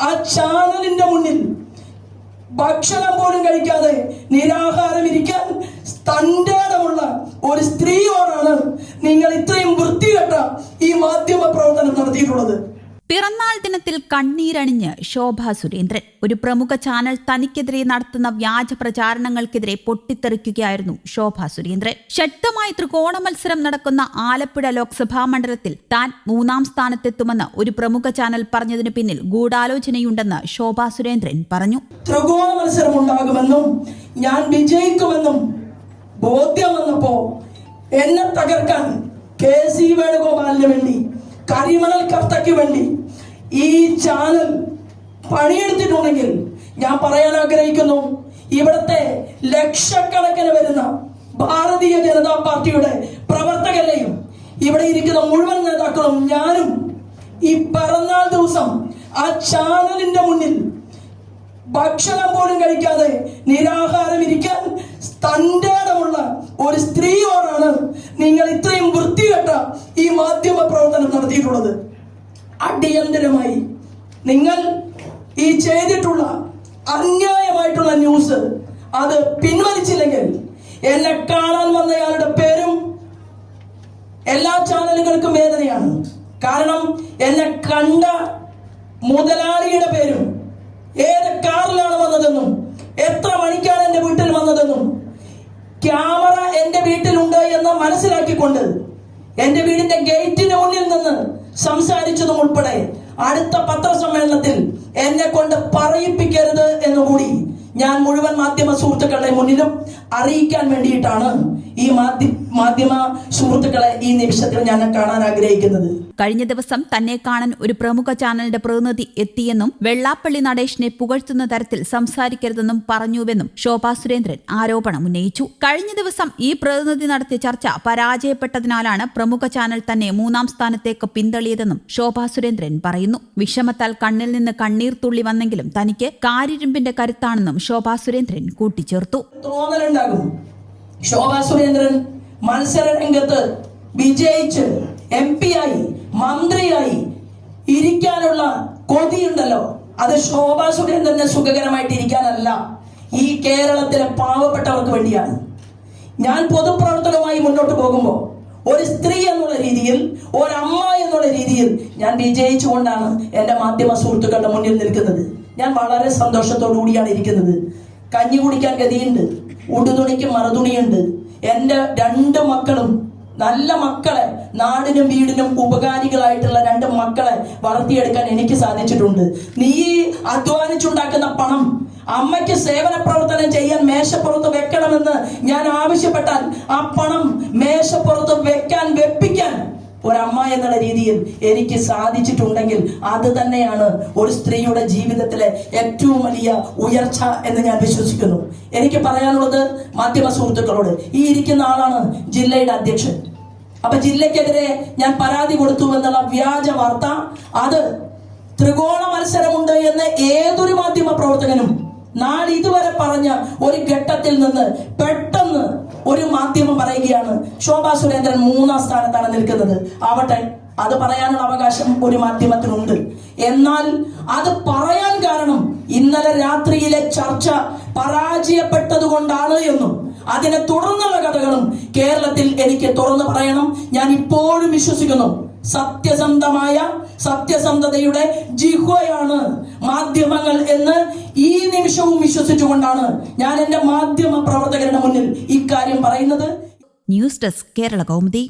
ആ ചാനലിന്റെ മുന്നിൽ ഭക്ഷണം പോലും കഴിക്കാതെ നിരാഹാരം ഇരിക്കാൻ തന്റെടമുള്ള ഒരു സ്ത്രീയോടാണ് നിങ്ങൾ ഇത്രയും വൃത്തികെട്ട ഈ മാധ്യമ പ്രവർത്തനം നടത്തിയിട്ടുള്ളത്. പിറന്നാൾ ദിനത്തിൽ കണ്ണീരണിഞ്ഞ് ശോഭ സുരേന്ദ്രൻ. ഒരു പ്രമുഖ ചാനൽ തനിക്കെതിരെ നടത്തുന്ന വ്യാജ പ്രചാരണങ്ങൾക്കെതിരെ പൊട്ടിത്തെറിക്കുകയായിരുന്നു ശോഭ സുരേന്ദ്രൻ. ശക്തമായ ത്രികോണ മത്സരം നടക്കുന്ന ആലപ്പുഴ ലോക്സഭാ മണ്ഡലത്തിൽ താൻ മൂന്നാം സ്ഥാനത്തെത്തുമെന്ന് ഒരു പ്രമുഖ ചാനൽ പറഞ്ഞതിന് പിന്നിൽ ഗൂഢാലോചനയുണ്ടെന്ന് ശോഭ സുരേന്ദ്രൻ പറഞ്ഞു. ത്രികോണ മത്സരം ഉണ്ടാകുമെന്നും ഞാൻ വിജയിക്കുമെന്നും ബോധ്യം വന്നപ്പോ എന്നെ തകർക്കാൻ കെ സി വേണുഗോപാലിന് വേണ്ടി കരിമണൽ കർത്തയ്ക്ക് വേണ്ടി ഈ ചാനൽ പണിയെടുത്തിട്ടുണ്ടെങ്കിൽ ഞാൻ പറയാൻ ആഗ്രഹിക്കുന്നു ഇവിടത്തെ ലക്ഷക്കണക്കിന് വരുന്ന ഭാരതീയ ജനതാ പാർട്ടിയുടെ പ്രവർത്തകരെയും ഇവിടെ ഇരിക്കുന്ന മുഴുവൻ നേതാക്കളും ഞാനും ഈ പിറന്നാൾ ദിവസം ആ ചാനലിന്റെ മുന്നിൽ ഭക്ഷണം പോലും കഴിക്കാതെ നിരാഹാരം ഇരിക്കാൻ തന്റെടമുള്ള ഒരു സ്ത്രീയോടാണ് നിങ്ങൾ ഇത്രയും വൃത്തികെട്ട ഈ മാധ്യമ പ്രവർത്തനം നടത്തിയിട്ടുള്ളത്. അടിയന്തരമായി നിങ്ങൾ ഈ ചെയ്തിട്ടുള്ള അന്യായമായിട്ടുള്ള ന്യൂസ് അത് പിൻവലിച്ചില്ലെങ്കിൽ എന്നെ കാണാൻ വന്നയാളുടെ പേരും എല്ലാ ചാനലുകൾക്കും വേദനയാണ്. കാരണം എന്നെ കണ്ട മുതലാളിയുടെ പേരും ഏത് കാറിലാണ് വന്നതെന്നും എത്ര മണിക്കാണ് എന്റെ വീട്ടിൽ വന്നതെന്നും ക്യാമറ എന്റെ വീട്ടിലുണ്ട് എന്ന് മനസ്സിലാക്കിക്കൊണ്ട് എന്റെ വീടിന്റെ ഗേറ്റിന് മുന്നിൽ നിന്ന് സംസാരിച്ചതും ഉൾപ്പെടെ അടുത്ത പത്രസമ്മേളനത്തിൽ എന്നെ കൊണ്ട് പറയിപ്പിക്കരുത് എന്നുകൂടി ഞാൻ മുഴുവൻ മാധ്യമ സുഹൃത്തുക്കളുടെ മുന്നിലും അറിയിക്കാൻ വേണ്ടിയിട്ടാണ് ഈ മാധ്യ മാധ്യമ സുഹൃത്തുക്കളെ ഈ നിമിഷത്തിൽ ഞാൻ കാണാൻ ആഗ്രഹിക്കുന്നത്. കഴിഞ്ഞ ദിവസം തന്നെ കാണാൻ ഒരു പ്രമുഖ ചാനലിന്റെ പ്രതിനിധി എത്തിയെന്നും വെള്ളാപ്പള്ളി നടേശിനെ പുകഴ്ത്തുന്ന തരത്തിൽ സംസാരിക്കരുതെന്നും പറഞ്ഞുവെന്നും ശോഭാ സുരേന്ദ്രൻ ആരോപണം ഉന്നയിച്ചു. കഴിഞ്ഞ ദിവസം ഈ പ്രതിനിധി നടത്തിയ ചർച്ച പരാജയപ്പെട്ടതിനാലാണ് പ്രമുഖ ചാനൽ തന്നെ മൂന്നാം സ്ഥാനത്തേക്ക് പിന്തള്ളിയതെന്നും ശോഭാ സുരേന്ദ്രൻ പറയുന്നു. വിഷമത്താൽ കണ്ണിൽ നിന്ന് കണ്ണീർ തുള്ളി വന്നെങ്കിലും തനിക്ക് കാരിരുമ്പിന്റെ കരുത്താണെന്നും ശോഭാ സുരേന്ദ്രൻ കൂട്ടിച്ചേർത്തു. തോന്നലുണ്ടാകും ശോഭാ സുരേന്ദ്രൻ മത്സര രംഗത്ത് വിജയിച്ച് എം പി ആയി മന്ത്രിയായി ഇരിക്കാനുള്ള കൊതിയുണ്ടല്ലോ. അത് ശോഭാ സുരേന്ദ്രനെ സുഖകരമായിട്ട് ഇരിക്കാനല്ല ഈ കേരളത്തിലെ പാവപ്പെട്ടവർക്ക് വേണ്ടിയാണ്. ഞാൻ പൊതുപ്രവർത്തനവുമായി മുന്നോട്ട് പോകുമ്പോൾ ഒരു സ്ത്രീ എന്നുള്ള രീതിയിൽ ഒരമ്മ എന്നുള്ള രീതിയിൽ ഞാൻ വിജയിച്ചുകൊണ്ടാണ് എന്റെ മാധ്യമ സുഹൃത്തുക്കളുടെ മുന്നിൽ നിൽക്കുന്നത്. ഞാൻ വളരെ സന്തോഷത്തോടു കൂടിയാണ് ഇരിക്കുന്നത്. കഞ്ഞി കുടിക്കാൻ ഗതിയുണ്ട്. ഉടുതുണിക്ക് മറുതുണിയുണ്ട്. എന്റെ രണ്ട് മക്കളും നല്ല മക്കളെ നാടിനും വീടിനും ഉപകാരികളായിട്ടുള്ള രണ്ട് മക്കളെ വളർത്തിയെടുക്കാൻ എനിക്ക് സാധിച്ചിട്ടുണ്ട്. നീ അധ്വാനിച്ചുണ്ടാക്കുന്ന പണം അമ്മയ്ക്ക് സേവന പ്രവർത്തനം ചെയ്യാൻ മേശപ്പുറത്ത് വെക്കണമെന്ന് ഞാൻ ആവശ്യപ്പെട്ടാൽ ആ പണം മേശപ്പുറത്ത് വെക്കാൻ വെപ്പിക്കാൻ ഒരമ്മ എന്നുള്ള രീതിയിൽ എനിക്ക് സാധിച്ചിട്ടുണ്ടെങ്കിൽ അത് തന്നെയാണ് ഒരു സ്ത്രീയുടെ ജീവിതത്തിലെ ഏറ്റവും വലിയ ഉയർച്ച എന്ന് ഞാൻ വിശ്വസിക്കുന്നു. എനിക്ക് പറയാനുള്ളത് മാധ്യമ സുഹൃത്തുക്കളോട് ഈ ഇരിക്കുന്ന ആളാണ് ജില്ലയുടെ അധ്യക്ഷൻ. അപ്പൊ ജില്ലക്കെതിരെ ഞാൻ പരാതി കൊടുത്തു എന്നുള്ള വ്യാജ വാർത്ത അത് ത്രികോണ മത്സരമുണ്ട് എന്ന് ഏതൊരു മാധ്യമ പ്രവർത്തകനും നാളിതുവരെ പറഞ്ഞ ഒരു ഘട്ടത്തിൽ നിന്ന് പെട്ടെന്ന് ഒരു മാധ്യമം പറയുകയാണ് ശോഭാ സുരേന്ദ്രൻ മൂന്നാം സ്ഥാനത്താണ് നിൽക്കുന്നത്. ആവട്ടെ അത് പറയാനുള്ള അവകാശം ഒരു മാധ്യമത്തിനുണ്ട്. എന്നാൽ അത് പറയാൻ കാരണം ഇന്നലെ രാത്രിയിലെ ചർച്ച പരാജയപ്പെട്ടത് കൊണ്ടാണ് എന്നും അതിനെ തുടർന്നുള്ള കഥകളും കേരളത്തിൽ എനിക്ക് തുറന്നു പറയണം. ഞാൻ ഇപ്പോഴും വിശ്വസിക്കുന്നു സത്യസന്ധമായ സത്യസന്ധതയുടെ ജിഹ്വയാണ് മാധ്യമങ്ങൾ എന്ന് ഈ നിമിഷവും വിശ്വസിച്ചുകൊണ്ടാണ് ഞാൻ എന്റെ മാധ്യമ പ്രവർത്തകരുടെ മുന്നിൽ ഇക്കാര്യം പറയുന്നത്. News desk Kerala Kaumudi.